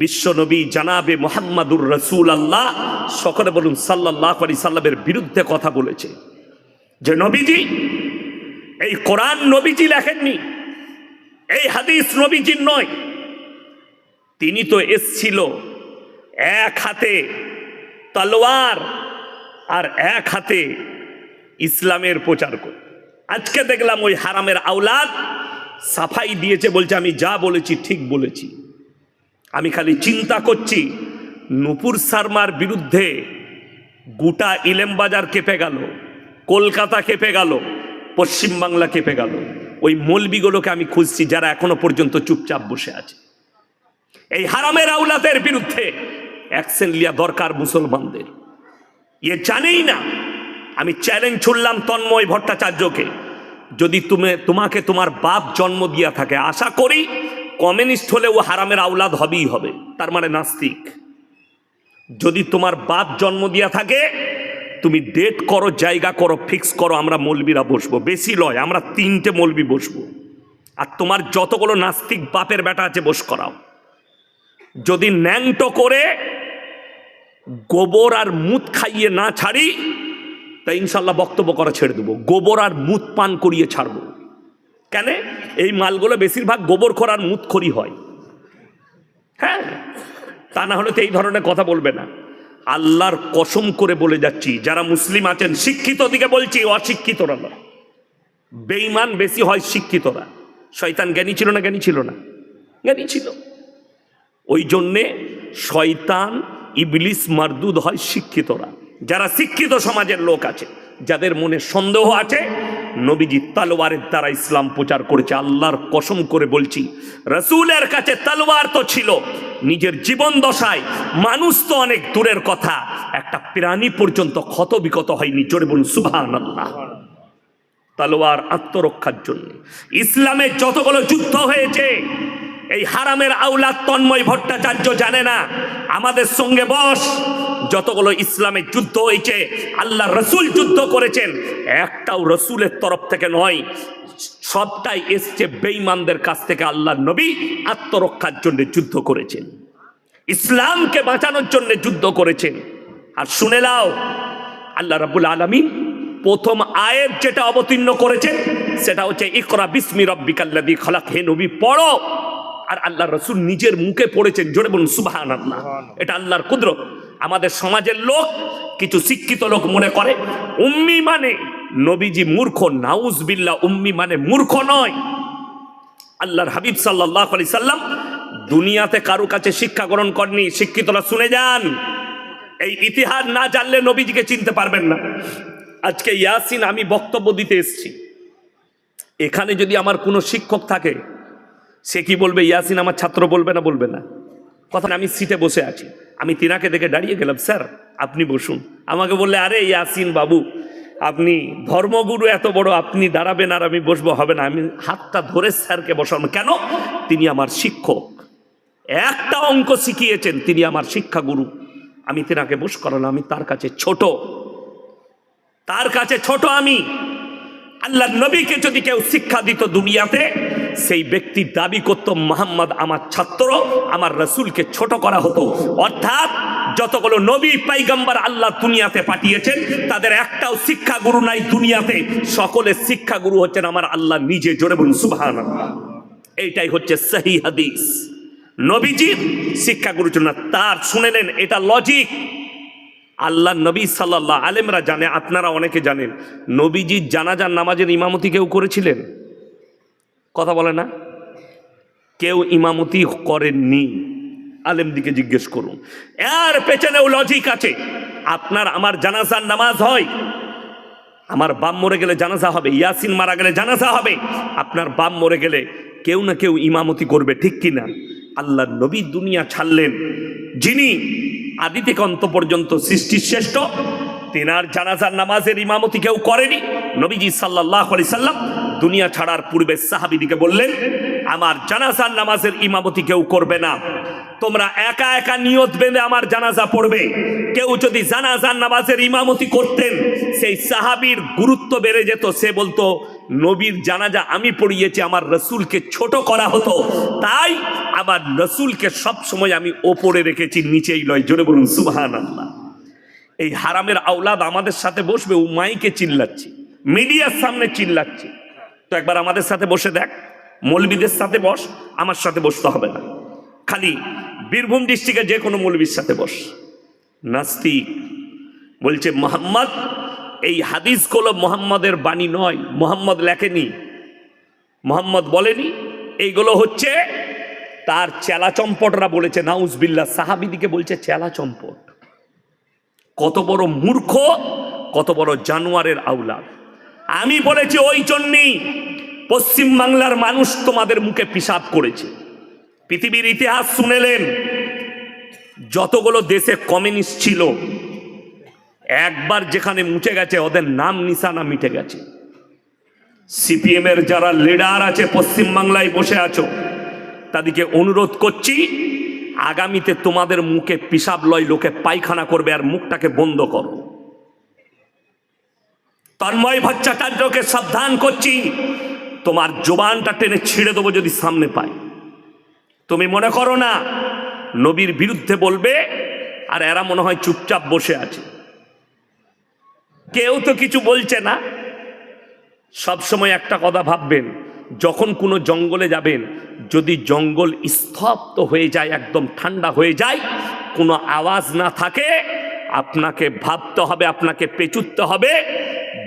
বিশ্বনবী জানাবে মোহাম্মদুর রসুল আল্লাহ সকলে বলুন সাল্লাহ আলি সাল্লামের বিরুদ্ধে কথা বলেছে। যে নবীজি, এই কোরআন নবীজি লেখেননি, এই হাদিস নবীজির নয়। তিনি তো এসছিল এক হাতে তলোয়ার আর এক হাতে ইসলামের প্রচার করে আজকে দেখলাম ওই হারামের আওলাদ সাফাই দিয়েছে বলছে, আমি যা বলেছি ঠিক বলেছি। আমি খালি চিন্তা করছি, নুপুর শর্মার বিরুদ্ধে গোটা ইলেমবাজার কেঁপে গেল, কলকাতা কেঁপে গেল, পশ্চিমবাংলা কেঁপে গেল। ওই মলবিগুলোকে আমি খুঁজছি যারা এখনও পর্যন্ত চুপচাপ বসে আছে। এই হারামের আউলাদের বিরুদ্ধে অ্যাকশন লিয়া দরকার মুসলমানদের। ইয়ে জানেই না, আমি চ্যালেঞ্জ ছুড়লাম তন্ময় ভট্টাচার্যকে। যদি তুমি, তোমাকে তোমার বাপ জন্ম দিয়া থাকে, আশা করি কমিউনিস্ট হলে ও হারামের আউলাদ হবেই হবে, তার মানে নাস্তিক। যদি তোমার বাপ জন্ম দিয়া থাকে, তুমি ডেট করো, জায়গা করো ফিক্স করো, আমরা মলবিরা বসবো। বেশি লয়, আমরা তিনটে মলবি বসবো। আর তোমার যতগুলো নাস্তিক বাপের বেটা আছে, বস করাও। যদি ন্যাংটো করে, গোবর আর মুত খাইয়ে না ছাড়ি, তা ইনশাল্লাহ বক্তব্য করা ছেড়ে দেবো। গোবর আর মুত পান করিয়ে ছাড়বো। কেন? এই মালগুলো বেশিরভাগ গোবর খোর আর মুত খড়ি হয়। হ্যাঁ? তা না হলে তো এই ধরনের কথা বলবে না। আল্লাহর কসম করে বলে যাচ্ছি, যারা মুসলিম আছেন শিক্ষিত দিকে বলছি, অশিক্ষিতরা নয়। বেইমান বেশি হয় শিক্ষিতরা। শয়তান জ্ঞানী ছিল না, জ্ঞানী ছিল না। জ্ঞানী ছিল। ওই জন্যে শয়তান, ইবলিস, মারদুদ হয় শিক্ষিতরা। যারা শিক্ষিত সমাজের লোক আছে, যাদের মনে সন্দেহ আছে নবীজি তালোয়ারের দ্বারা ইসলাম প্রচার করেছে, আল্লাহর কসম করে বলছি, রসুলের কাছে তালোয়ার তো ছিল, নিজের জীবন দশায় মানুষ তো অনেক দূরের কথা, একটা প্রাণী পর্যন্ত ক্ষত বিকত হয়নি, জোরে বলুন আল্লাহ তালোয়ার আত্মরক্ষার জন্য। ইসলামের যতগুলো যুদ্ধ হয়েছে, এই হারামের আউলাদ তন্ময় ভট্টাচার্য জানে না, আমাদের সঙ্গে বস যতগুলো ইসলামের যুদ্ধ হয়েছে, আল্লাহ রসুল যুদ্ধ করেছেন, একটাও রসুলের তরফ থেকে নয়, সবটাই এসছে বেঈমানদের কাছ থেকে আল্লাহ নবী আত্মরক্ষার জন্য যুদ্ধ করেছেন, ইসলামকে বাঁচানোর জন্য যুদ্ধ করেছেন। আর শুনে নাও, আল্লাহ রাবুল আলমিন প্রথম আয়ের যেটা অবতীর্ণ করেছেন, সেটা হচ্ছে, ইকরা বিসমি রব্বিকাল্লাদি খলাক, হে নবী, পড়ো। আর আল্লাহ রসুল নিজের মুখে পড়েছেন, জোরে বলুন আল্লাহ এটা আল্লাহর কুদরত। আমাদের সমাজের লোক, কিছু শিক্ষিত লোক মনে করে, উম্মি মানে নবীজি মূর্খ নাউজ বিল্লাহ উম্মি মানে মূর্খ নয়। আল্লাহর হাবিব সাল্লাহ আলি সাল্লাম দুনিয়াতে কারও কাছে শিক্ষা গ্রহণ করেনি, শিক্ষিতরা শুনে যান। এই ইতিহাস না জানলে নবীজিকে চিনতে পারবেন না। আজকে ইয়াসিন, আমি বক্তব্য দিতে এসেছি। এখানে যদি আমার কোনো শিক্ষক থাকে, সে কি বলবে, ইয়াসিন আমার ছাত্র বলবে না? বলবে না। কথা আমি সিটে বসে আছি। আমি তিনাকে দেখে দাঁড়িয়ে গেলাম, স্যার, আপনি বসুন। আমাকে বললে, আরে, ইয়াসিন বাবু, আপনি ধর্মগুরু এত বড়, আপনি দাঁড়াবেন আর আমি বসবো, হবে না। আমি হাতটা ধরে স্যারকে বসালাম। কেন? তিনি আমার শিক্ষক। একটা অঙ্ক শিখিয়েছেন, তিনি আমার শিক্ষাগুরু। আমি তেনাকে বস করালাম, আমি তার কাছে ছোট। তার কাছে ছোট আমি। আল্লাহ নবীকে যদি কেউ শিক্ষা দিত দুনিয়াতে সেই ব্যক্তি দাবি করত, মোহাম্মদ আমার ছাত্র, আমার রসুলকে ছোট করা হতো। অর্থাৎ যতগুলো নবী, পাইগম্বর আল্লাহ দুনিয়াতে পাঠিয়েছেন, তাদের একটাও শিক্ষাগুরু নাই দুনিয়াতে। সকলের শিক্ষাগুরু হচ্ছেন আমার আল্লাহ নিজে। জোরে বলুন সুবহান এইটাই হচ্ছে সহি হাদিস। নবীজির শিক্ষাগুরুর জন্য তার, শুনে নেন, এটা লজিক আল্লাহ নবী সাল্লাহ আলেমরা জানে, আপনারা অনেকে জানেন। নবীজির জানাজার নামাজের ইমামতি কেউ করেছিলেন? কথা বলে না? কেউ ইমামতি করেননি। আলেম দিকে জিজ্ঞেস করুন। এর পেছনেও লজিক আছে। আপনার, আমার জানাজার নামাজ হয়। আমার বাম মরে গেলে জানাজা হবে। ইয়াসিন মারা গেলে জানাজা হবে। আপনার বাম মরে গেলে কেউ না কেউ ইমামতি করবে, ঠিক কিনা আল্লাহ নবী দুনিয়া ছাড়লেন। যিনি আদি থেকে অন্ত পর্যন্ত সৃষ্টির শ্রেষ্ঠ, তেনার জানাজার নামাজের ইমামতি কেউ করেনি। নবীজি সাল্লাহ আলি সাল্লাম দুনিয়া ছাড়ার পূর্বে সাহাবিদিকে বললেন, আমার জানাজার নামাজের ইমামতি কেউ করবে না। তোমরা একা একা নিয়ত বেঁধে আমার জানাজা পড়বে। কেউ যদি জানাজার নামাজের ইমামতি করতেন, সেই সাহাবির গুরুত্ব বেড়ে যেত। সে বলতো, নবীর জানাজা আমি পড়িয়েছি, আমার রসুলকে ছোট করা হতো। তাই আমার রসুলকে সব সময় আমি ওপরে রেখেছি, নিচেই লয় জোরে বলুন সুবহান আল্লাহ এই হারামের আওলাদ আমাদের সাথে বসবে, ও মাইকে চিল্লাচ্ছি, মিডিয়ার সামনে চিল্লাচ্ছি। তো একবার আমাদের সাথে বসে দেখ। মৌলবীদের সাথে বস, আমার সাথে বসতে হবে না। খালি বীরভূম ডিস্ট্রিক্টে যে কোনো মৌলবীর সাথে বস। নাস্তিক বলছে, মোহাম্মদ, এই হাদিসগুলো মোহাম্মদের বাণী নয়, মোহাম্মদ লেখেনি। মোহাম্মদ বলেনি, এইগুলো হচ্ছে তার চেলা চম্পটরা বলেছে নাউজবিল্লা সাহাবিদিকে বলছে, চেলা চম্পট। কত বড় মূর্খ, কত বড় জানোয়ারের আউলাদ আমি বলেছি ওই জন্যই পশ্চিম বাংলার মানুষ তোমাদের মুখে পিসাব করেছে। পৃথিবীর ইতিহাস শুনেলেন, যতগুলো দেশে কমিউনিস্ট ছিল, একবার যেখানে মুছে গেছে, ওদের নাম নিশানা মিটে গেছে। সিপিএম এর যারা লিডার আছে, পশ্চিম বাংলায় বসে আছো, তাদেরকে অনুরোধ করছি, আগামীতে তোমাদের মুখে পিসাব লয়, লোকে পায়খানা করবে আর মুখটাকে বন্ধ করো। তন্ময় ভট্টাচার্যকে সাবধান করছি। তোমার জোবানটা টেনে ছিঁড়ে দেবো যদি সামনে পাই তুমি মনে করো না, নবীর বিরুদ্ধে বলবে আর এরা মনে হয় চুপচাপ বসে আছে। কেউ তো কিছু বলছে না। সব সময় একটা কথা ভাববেন, যখন কোনো জঙ্গলে যাবেন, যদি জঙ্গল স্তব্ধ হয়ে যায়, একদম ঠান্ডা হয়ে যায়, কোনো আওয়াজ না থাকে, আপনাকে ভাবতে হবে, আপনাকে পেচুতে হবে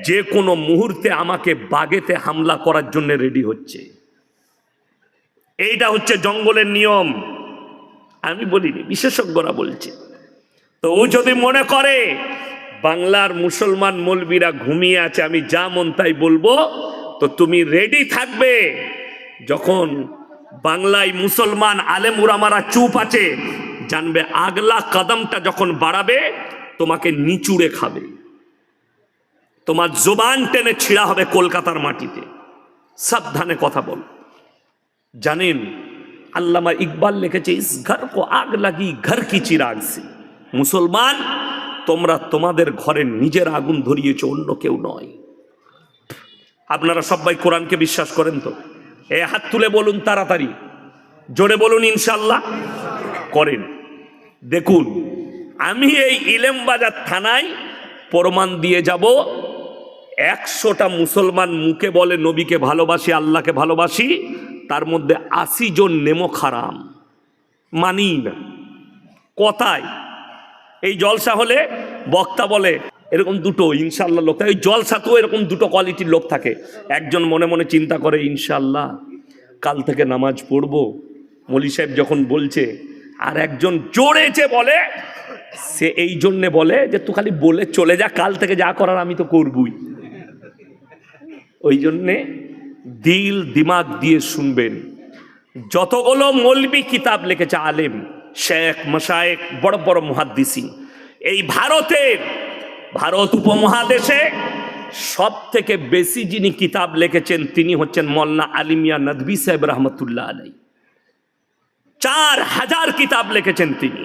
যে কোনো মুহূর্তে আমাকে বাগেতে হামলা করার জন্য রেডি হচ্ছে। এইটা হচ্ছে জঙ্গলের নিয়ম। আমি বলিনি, বিশেষজ্ঞরা বলছে। তো ও যদি মনে করে বাংলার মুসলমান মলবিরা ঘুমিয়ে আছে, আমি যা মন তাই বলব, তো তুমি রেডি থাকবে। যখন বাংলায় মুসলমান আলেম উরামারা চুপ আছে, জানবে আগলা কদমটা যখন বাড়াবে, তোমাকে নিচুড়ে খাবে। তোমার জোবান টেনে ছিঁড়া হবে কলকাতার মাটিতে। সাবধানে কথা বল। জানেন, আল্লামা ইকবাল লিখেছে, ইস ঘর কো আগ লাগি, ঘর কি চিরাগ সে। মুসলমান, তোমরা তোমাদের ঘরের নিজের আগুন ধরিয়েছ, অন্য কেউ নয়। আপনারা সবাই কোরআনকে বিশ্বাস করেন তো? এ হাত তুলে বলুন তাড়াতাড়ি। জোরে বলুন ইনশাল্লাহ করেন। দেখুন, আমি এই ইলেমবাজার থানায় প্রমাণ দিয়ে যাব একশোটা মুসলমান মুখে বলে, নবীকে ভালোবাসি, আল্লাহকে ভালোবাসি। তার মধ্যে আশি জন নেমো খারাম। মানি না। কথায় এই জলসা হলে বক্তা বলে, এরকম দুটো ইনশাল্লাহ লোক থাকে। ওই জলসাতেও এরকম দুটো কোয়ালিটির লোক থাকে। একজন মনে মনে চিন্তা করে ইনশাল্লাহ কাল থেকে নামাজ পড়ব। মলি সাহেব যখন বলছে, আর একজন জোরেছে বলে, সে এই জন্যে বলে যে, তুই খালি বলে চলে যা, কাল থেকে যা করার আমি তো করবই। ওই জন্যে দিল দিমাগ দিয়ে শুনবেন। যতগুলো মলবি কিতাব লিখেছে আলেম, শেখ মশায়েক বড় বড় মহাদ্দিসি, এই ভারতের, ভারত উপমহাদেশে সব থেকে বেশি যিনি কিতাব লিখেছেন, তিনি হচ্ছেন মল্লা আলিমিয়া নদবী সাহেব রহমতুল্লাহ আলাই চার হাজার কিতাব লিখেছেন তিনি।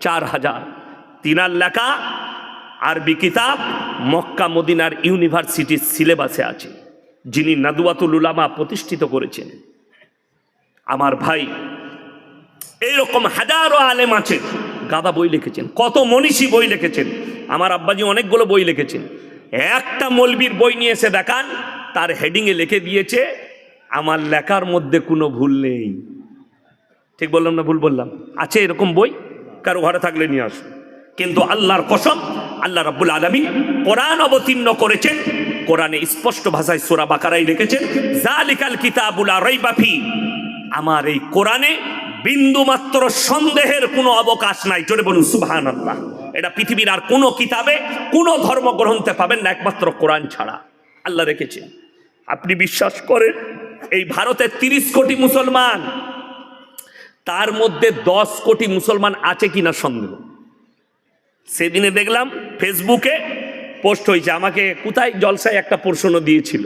চার হাজার। তিনার লেখা আরবি কিতাব মক্কা মদিনার ইউনিভার্সিটির সিলেবাসে আছে। যিনি নাদুয়াতুল উলামা প্রতিষ্ঠিত করেছেন। আমার ভাই, এইরকম হাজারো আলেম আছেন গাদা বই লিখেছেন, কত মনীষী বই লিখেছেন, আমার আব্বাজি অনেকগুলো বই লিখেছেন। একটা মলবির বই নিয়ে এসে দেখান, তার হেডিংয়ে লিখে দিয়েছে, আমার লেখার মধ্যে কোনো ভুল নেই। ঠিক বললাম না ভুল বললাম? আছে এরকম বই? কারও ঘরে থাকলে নিয়ে আসুন। কিন্তু আল্লাহর কসম, আল্লাহ রাব্বুল আলমী কোরআন অবতীর্ণ করেছেন কোরআনে স্পষ্ট ভাষায় সোরা বাকারাই লিখেছেন জালিকাল কিতাবুলা রইবাফি আমার এই কোরআনে বিন্দু মাত্র সন্দেহের কোনো অবকাশ নাই। জোরে বলুন সুবহান আল্লাহ এটা পৃথিবীর আর কোনো কিতাবে কোনো ধর্মগ্রন্থে পাবেন না, একমাত্র কোরআন ছাড়া। আল্লাহ রেখেছেন। আপনি বিশ্বাস করেন, এই ভারতের তিরিশ কোটি মুসলমান, তার মধ্যে দশ কোটি মুসলমান আছে কিনা সন্দেহ? সেদিনে দেখলাম, ফেসবুকে পোস্ট হয়েছে, আমাকে কোথায় জলসায় একটা প্রশ্ন দিয়েছিল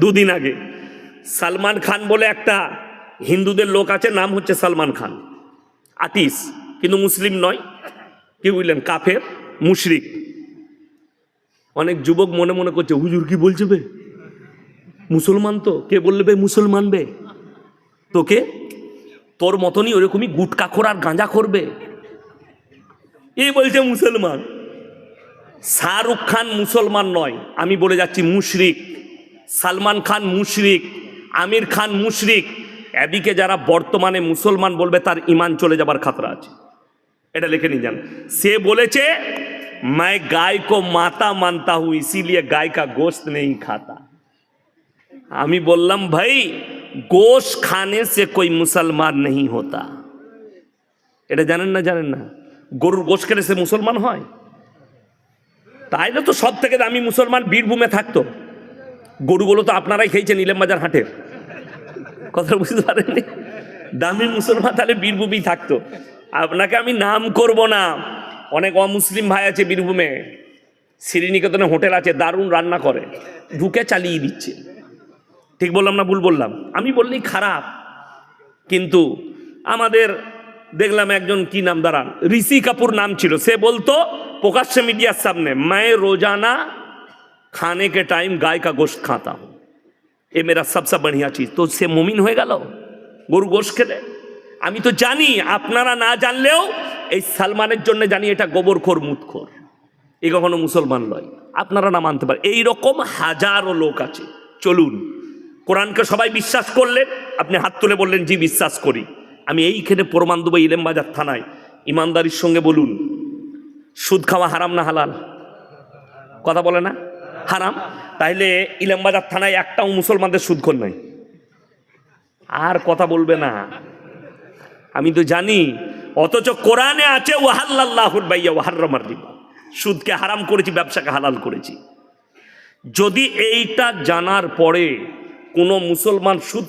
দুদিন আগে। সালমান খান বলে একটা হিন্দুদের লোক আছে, নাম হচ্ছে সালমান খান। আটিস কিন্তু মুসলিম নয়, কি বুঝলেন, কাফের, মুশরিক। অনেক যুবক মনে মনে করছে, হুজুর কি বলছে বে? মুসলমান তো, কে বললে বে মুসলমান বে? তোকে? তোর মতনই ওরকমই গুটকাখোর আর গাঁজা করবে এই বলছে মুসলমান। শাহরুখ খান মুসলমান নয় আমি বলে যাচ্ছি মুশরিক সালমান খান মুশরিক আমির খান মুশরিক এদিকে যারা বর্তমানে মুসলমান বলবে তার ইমান চলে যাবার খাতরা আছে এটা লিখে নিয়ে যান সে বলেছে मैं गाय को माता मानता हूं इसीलिए गाय का गोश्त नहीं खाता আমি বললাম ভাই গোশ খানে সে কোই মুসলমান नहीं होता এটা জানেন না জানেন না গরুর গোশ খেলে সে মুসলমান হয় তাই না তো সব থেকে দামি মুসলমান বীরভূমে থাকতো? গরুগুলো তো আপনারাই খেয়েছেন ইলেমবাজার হাটের কথা বুঝতে পারেননি? দামি মুসলমান তাহলে বীরভূমেই থাকতো। আপনাকে আমি নাম করব না। অনেক অমুসলিম ভাই আছে বীরভূমে। শ্রীনিকেতনে হোটেল আছে, দারুণ রান্না করে। ঢুকে চালিয়ে দিচ্ছে। ঠিক বললাম না ভুল বললাম? আমি বললেই খারাপ। কিন্তু আমাদের দেখলাম একজন কি নাম দাঁড়ান? ঋষি কাপুর নাম ছিল। সে বলতো প্রকাশ্য মিডিয়ার সামনে मैं रोजाना खाने के टाइम गाय का गोश्त खाता हूँ এ মেরা সবসে বড়িয়া চিজ তো সে মুমিন হয়ে গেল গরু গোশ খেলে আমি তো জানি আপনারা না জানলেও এই সালমানের জন্য জানি এটা গোবরখোর মুতখোর এ কখনো মুসলমান নয় আপনারা না মানতে পারেন এইরকম হাজারো লোক আছে চলুন কোরআনকে সবাই বিশ্বাস করলেন আপনি হাত তুলে বললেন জি বিশ্বাস করি আমি এইখানে প্রমাণ দেবো ইলেমবাজার থানায় ইমানদারির সঙ্গে বলুন সুদ খাওয়া হারাম না হালাল? কথা বলে না? হারাম? তাইলে ইলামবাজার থানায় একটাও মুসলমানদের সুদখোর নাই। আর কথা বলবে না। আমি তো জানি, অথচ কোরআনে আছে ওয়াহাল্লাহুর বাইয়া ওয়াহার্রমার রিবা। সুদকে হারাম করেছি, ব্যবসাকে হালাল করেছি। যদি এইটা জানার পরে কোনো মুসলমান সুদ